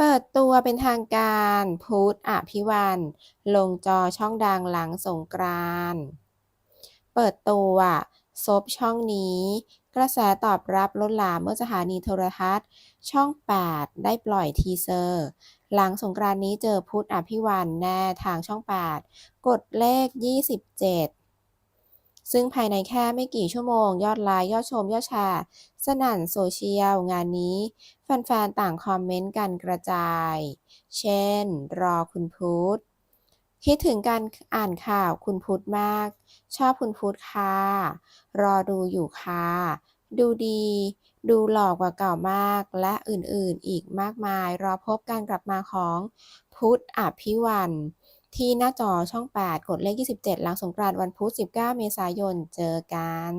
เปิดตัวเป็นทางการพุทธอภิวันลงจอช่องดังหลังสงกรานเปิดตัวซบช่องนี้ กระแสตอบรับล้นหลามเมื่อสถานีโทรทัศน์ ช่อง 8 ได้ปล่อยทีเซอร์ หลังสงกรานนี้เจอพุทธอภิวันแน่ทางช่อง 8 กดเลข 27 ซึ่งภายในแค่ไม่กี่ชั่วโมง ยอดไลค์ยอดชม ยอดแชร์สนั่นโซเชียล งานนี้ แฟนๆ ต่างคอมเมนต์กันกระจาย เช่น รอคุณพุทธคิดถึงการอ่านข่าวคุณพุทธมาก ชอบคุณพุทธค่ะ รอดูอยู่ค่ะ ดูดี ดูหล่อกว่าเก่ามาก และอื่นๆ อีกมากมาย รอพบการกลับมาของพุทธอภิวัน ที่หน้าจอช่อง 8 กดเลข 27 หลังสงกรานต์วันพุธ 19 เมษายน เจอกัน